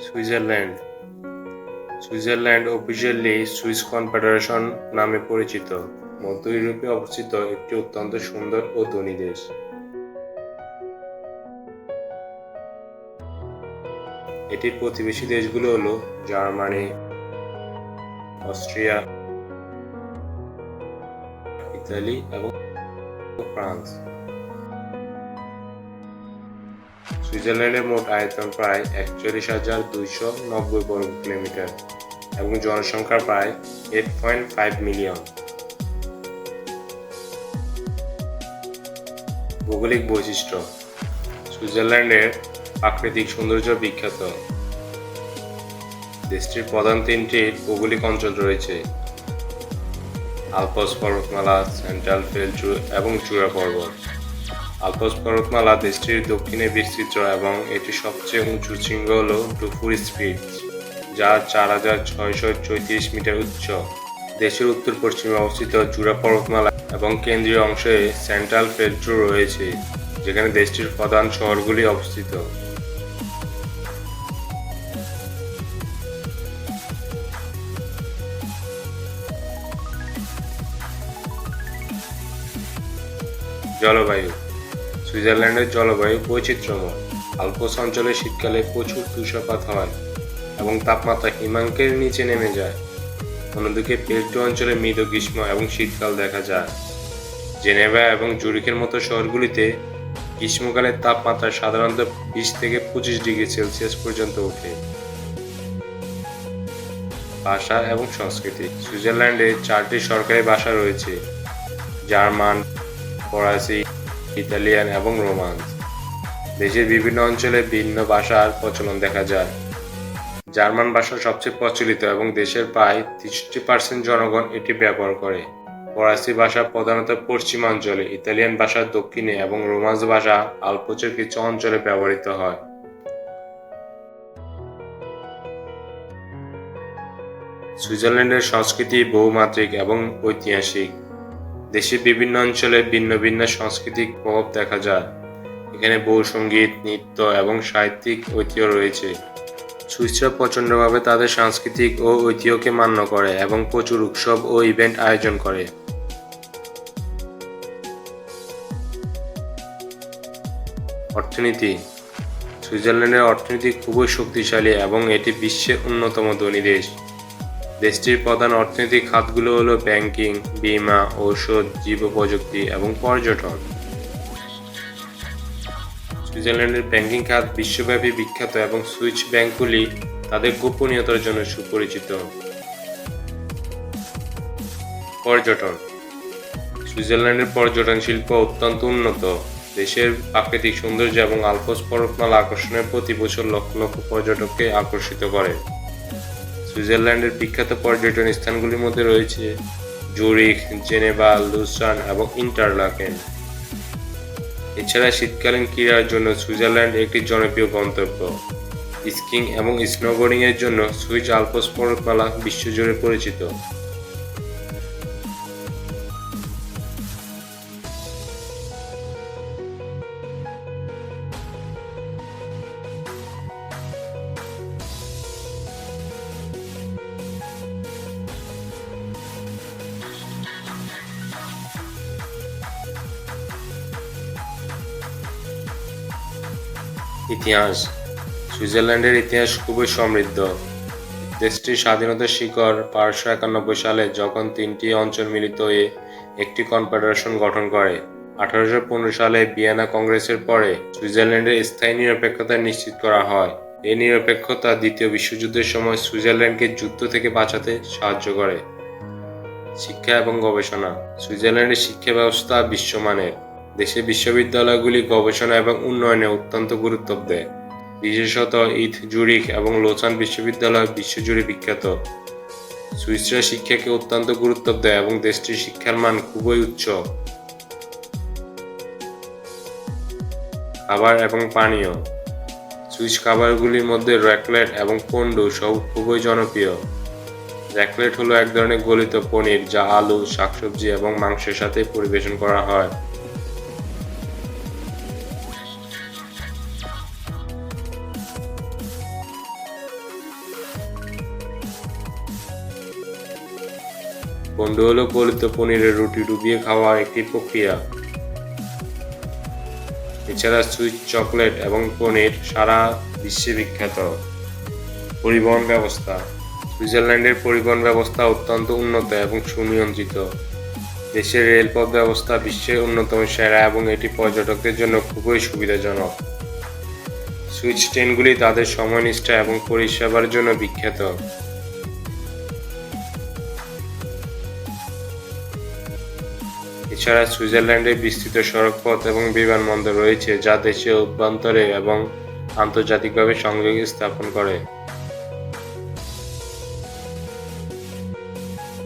Switzerland. Switzerland officially Swiss Confederation নামে পরিচিত। মধ্য ইউরোপে অবস্থিত একটি অত্যন্ত সুন্দর ও ধনী দেশ। এটির প্রতিবেশী দেশগুলো হলো জার্মানি, অস্ট্রিয়া, ইতালি এবং ফ্রান্স। সুইজারল্যান্ডের মোট আয়তন প্রায় একচল্লিশ হাজার দুইশো নব্বই বর্গ কিলোমিটার এবং জনসংখ্যা প্রায় এইট পয়েন্ট ফাইভ মিলিয়ন ভৌগোলিক বৈশিষ্ট্য। সুইজারল্যান্ডের প্রাকৃতিক সৌন্দর্য বিখ্যাত। দেশটির প্রধান তিনটি ভৌগোলিক অঞ্চল রয়েছে। আলপস পর্বতমালা, সেন্ট্রাল ফেলচু এবং চূড়া পর্বত। আলপস পর্বতমালা দেশটির দক্ষিণে বিস্তৃত এবং এটি সবচেয়ে উঁচু শৃঙ্গ হল ডুফুর স্পিড, যা চার হাজার ছয়শো চৌত্রিশ মিটার উচ্চ। দেশের উত্তর পশ্চিমে অবস্থিত জুড়া পর্বতমালা এবং কেন্দ্রীয় অংশে সেন্ট্রাল ফেলট্রু রয়েছে, যেখানে দেশটির প্রধান শহরগুলি অবস্থিত। জলবায়ু সুইজারল্যান্ডের জলবায়ু বৈচিত্র্যময়। আলপস অঞ্চলে শীতকালে প্রচুর তুষারপাত হয় এবং তাপমাত্রা হিমাঙ্কের নিচে নেমে যায়। অন্যদিকে পেল্টু অঞ্চলে মৃদ গ্রীষ্ম এবং শীতকাল দেখা যায়। জেনেভা এবং জুরিকের মতো শহরগুলিতে গ্রীষ্মকালে তাপমাত্রা সাধারণত বিশ থেকে পঁচিশ ডিগ্রি সেলসিয়াস পর্যন্ত ওঠে। ভাষা এবং সংস্কৃতি। সুইজারল্যান্ডে চারটি সরকারি ভাষা রয়েছে। জার্মান, ফরাসি ইতালিয়ান এবং রোমান্স দেশের বিভিন্ন অঞ্চলে ভিন্ন ভাষার প্রচলন দেখা যায়। জার্মান ভাষা সবচেয়ে প্রচলিত এবং দেশের প্রায় তেষট্টি পার্সেন্ট জনগণ এটি ব্যবহার করে। ফরাসি ভাষা প্রধানত পশ্চিমাঞ্চলে, ইতালিয়ান ভাষা দক্ষিণে এবং রোমান্স ভাষা আলপোচের কিছু অঞ্চলে ব্যবহৃত হয়। সুইজারল্যান্ডের সংস্কৃতি বহুমাত্রিক এবং ঐতিহাসিক। দেশের বিভিন্ন অঞ্চলে ভিন্ন ভিন্ন সাংস্কৃতিক প্রভাব দেখা যায়। এখানে বহু সংগীত, নৃত্য এবং সাহিত্যিক ঐতিহ্য রয়েছে। সুইসরা প্রচণ্ডভাবে তাদের সাংস্কৃতিক ও ঐতিহ্যকে মান্য করে এবং প্রচুর উৎসব ও ইভেন্ট আয়োজন করে। অর্থনীতি। সুইজারল্যান্ডের অর্থনীতি খুবই শক্তিশালী এবং এটি বিশ্বের অন্যতম ধনী দেশ। দেশটির প্রধান অর্থনৈতিক খাতগুলো হলো ব্যাংকিং, বীমা, ঔষধ, জীব প্রযুক্তি এবং পর্যটন। সুইজারল্যান্ডের ব্যাংকিং খাত বিশ্বব্যাপী বিখ্যাত এবং সুইচ ব্যাংকগুলি তাদের গোপনীয়তার জন্য সুপরিচিত। পর্যটন। সুইজারল্যান্ডের পর্যটন শিল্প অত্যন্ত উন্নত। দেশের প্রাকৃতিক সৌন্দর্য এবং আলপস পর্বতমালা আকর্ষণের প্রতি বছর লক্ষ লক্ষ পর্যটককে আকর্ষিত করে। সুইজারল্যান্ডের বিখ্যাত পর্যটন স্থানগুলির মধ্যে রয়েছে জুরিক জেনেভা, লুসান এবং ইন্টারলাকেন। এছাড়া শীতকালীন ক্রীড়ার জন্য সুইজারল্যান্ড একটি জনপ্রিয় গন্তব্য। স্কিং এবং স্নোবোর্ডিং এর জন্য সুইচ আলপস পর্বতমালা বিশ্বজুড়ে পরিচিত। ইতিহাস। সুইজারল্যান্ডের ইতিহাস খুবই সমৃদ্ধ। দেশটির স্বাধীনতার শিকড় বারোশো একানব্বই সালে যখন তিনটি অঞ্চল মিলিত হয়ে একটি কনফেডারেশন গঠন করে, আঠারোশো পনেরো সালে ভিয়েনা কংগ্রেসের পরে সুইজারল্যান্ডের স্থায়ী নিরপেক্ষতা নিশ্চিত করা হয়। এই নিরপেক্ষতা দ্বিতীয় বিশ্বযুদ্ধের সময় সুইজারল্যান্ডকে যুদ্ধ থেকে বাঁচাতে সাহায্য করে। শিক্ষা এবং গবেষণা। সুইজারল্যান্ডের শিক্ষা ব্যবস্থা বিশ্বমানের। দেশের বিশ্ববিদ্যালয়গুলি গবেষণা এবং উন্নয়নে অত্যন্ত গুরুত্ব দেয়। বিশেষত ইথ, জুরিখ এবং লোসান বিশ্ববিদ্যালয় বিশ্বজুড়ে বিখ্যাত। সুইসরা শিক্ষাকে অত্যন্ত গুরুত্ব দেয় এবং দেশটির শিক্ষার মান খুবই উচ্চ। খাবার এবং পানীয়। সুইস খাবারগুলির মধ্যে র্যাকলেট এবং পন্ডু সব খুবই জনপ্রিয়। র্যাকলেট হলো এক ধরনের গলিত পনির যা আলু, শাকসবজি এবং মাংসের সাথে পরিবেশন করা হয়। বন্ধু হলো গলিত পনিরের রুটি ডুবিয়ে খাওয়ার একটি প্রক্রিয়া। এছাড়া সুইট চকলেট এবং পনির সারা বিশ্বে বিখ্যাত। পরিবহন ব্যবস্থা। সুইজারল্যান্ডের পরিবহন ব্যবস্থা অত্যন্ত উন্নত এবং সুনিয়ন্ত্রিত। দেশের রেলপথ ব্যবস্থা বিশ্বের অন্যতম সেরা এবং এটি পর্যটকদের জন্য খুবই সুবিধাজনক। সুইচ ট্রেনগুলি তাদের সময়নিষ্ঠা এবং পরিষেবার জন্য বিখ্যাত। এছাড়া সুইজারল্যান্ডে বিস্তৃত সড়কপথ এবং বিমানবন্দর রয়েছে যা দেশের অভ্যন্তরে এবং আন্তর্জাতিকভাবে সংযোগ স্থাপন করে।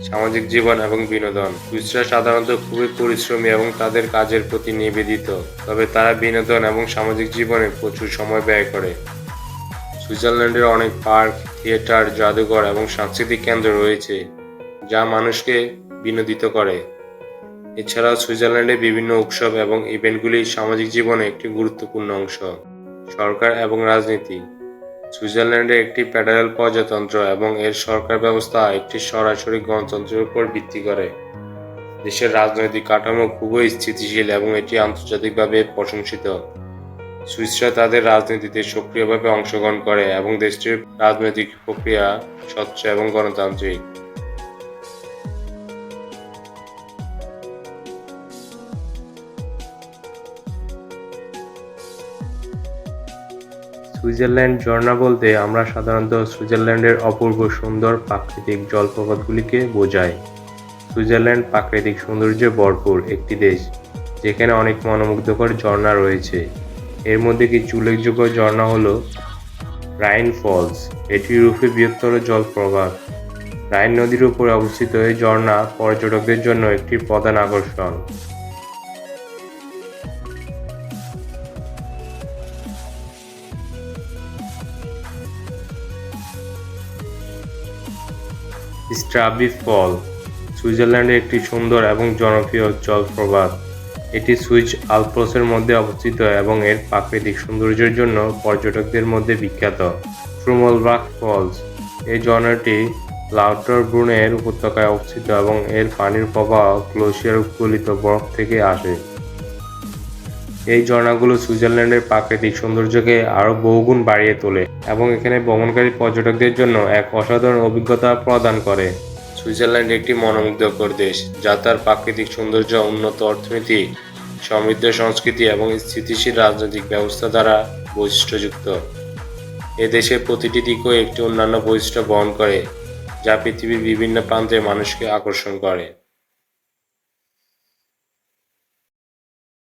সামাজিক জীবন এবং বিনোদন। সুইসরা সাধারণত খুবই পরিশ্রমী এবং তাদের কাজের প্রতি নিবেদিত, তবে তারা বিনোদন এবং সামাজিক জীবনে প্রচুর সময় ব্যয় করে। সুইজারল্যান্ডের অনেক পার্ক, থিয়েটার, জাদুঘর এবং সাংস্কৃতিক কেন্দ্র রয়েছে, যা মানুষকে বিনোদিত করে। এছাড়াও সুইজারল্যান্ডে বিভিন্ন উৎসব এবং ইভেন্টগুলি সামাজিক জীবনে একটি গুরুত্বপূর্ণ অংশ। সরকার এবং রাজনীতি। সুইজারল্যান্ডে একটি ফেডারেল প্রজাতন্ত্র এবং এর সরকার ব্যবস্থা একটি সরাসরি গণতন্ত্রের উপর ভিত্তি করে। দেশের রাজনৈতিক কাঠামো খুবই স্থিতিশীল এবং এটি আন্তর্জাতিকভাবে প্রশংসিত। সুইসরা তাদের রাজনীতিতে সক্রিয়ভাবে অংশগ্রহণ করে এবং দেশটির রাজনৈতিক প্রক্রিয়া স্বচ্ছ এবং গণতান্ত্রিক। সুইজারল্যান্ড ঝর্ণা বলতে আমরা সাধারণত সুইজারল্যান্ডের অপূর্ব সুন্দর প্রাকৃতিক জলপ্রপাতগুলিকে বোঝাই। সুইজারল্যান্ড প্রাকৃতিক সৌন্দর্যে ভরপুর একটি দেশ, যেখানে অনেক মনোমুগ্ধকর ঝর্ণা রয়েছে। এর মধ্যে কিছু উল্লেখযোগ্য ঝর্ণা হলো রাইন ফলস, এটি ইউরোপের বৃহত্তর জলপ্রপাত। রাইন নদীর উপরে অবস্থিত এই ঝর্ণা পর্যটকদের জন্য একটি প্রধান আকর্ষণ। স্ট্রাবি ফল, সুইজারল্যান্ডের একটি সুন্দর এবং জনপ্রিয় জলপ্রপাত। এটি সুইচ আলপ্সের মধ্যে অবস্থিত এবং এর প্রাকৃতিক সৌন্দর্যের জন্য পর্যটকদের মধ্যে বিখ্যাত। ট্রুমলবাক ফলস এই ঝর্ণাটি লাউটার ব্রুনের উপত্যকায় অবস্থিত এবং এর পানির প্রবাহ গ্লোসিয়ার গলিত বরফ থেকে আসে। এই ঝর্ণাগুলো সুইজারল্যান্ডের প্রাকৃতিক সৌন্দর্যকে আরও বহুগুণ বাড়িয়ে তোলে এবং এখানে ভ্রমণকারী পর্যটকদের জন্য এক অসাধারণ অভিজ্ঞতা প্রদান করে। সুইজারল্যান্ড একটি মনোমুগ্ধকর দেশ, যা তার প্রাকৃতিক সৌন্দর্য, উন্নত অর্থনীতি, সমৃদ্ধ সংস্কৃতি এবং স্থিতিশীল রাজনৈতিক ব্যবস্থা দ্বারা বৈশিষ্ট্যযুক্ত। এ দেশের প্রতিটি দিকও একটি অন্যান্য বৈশিষ্ট্য বহন করে, যা পৃথিবীর বিভিন্ন প্রান্তে মানুষকে আকর্ষণ করে।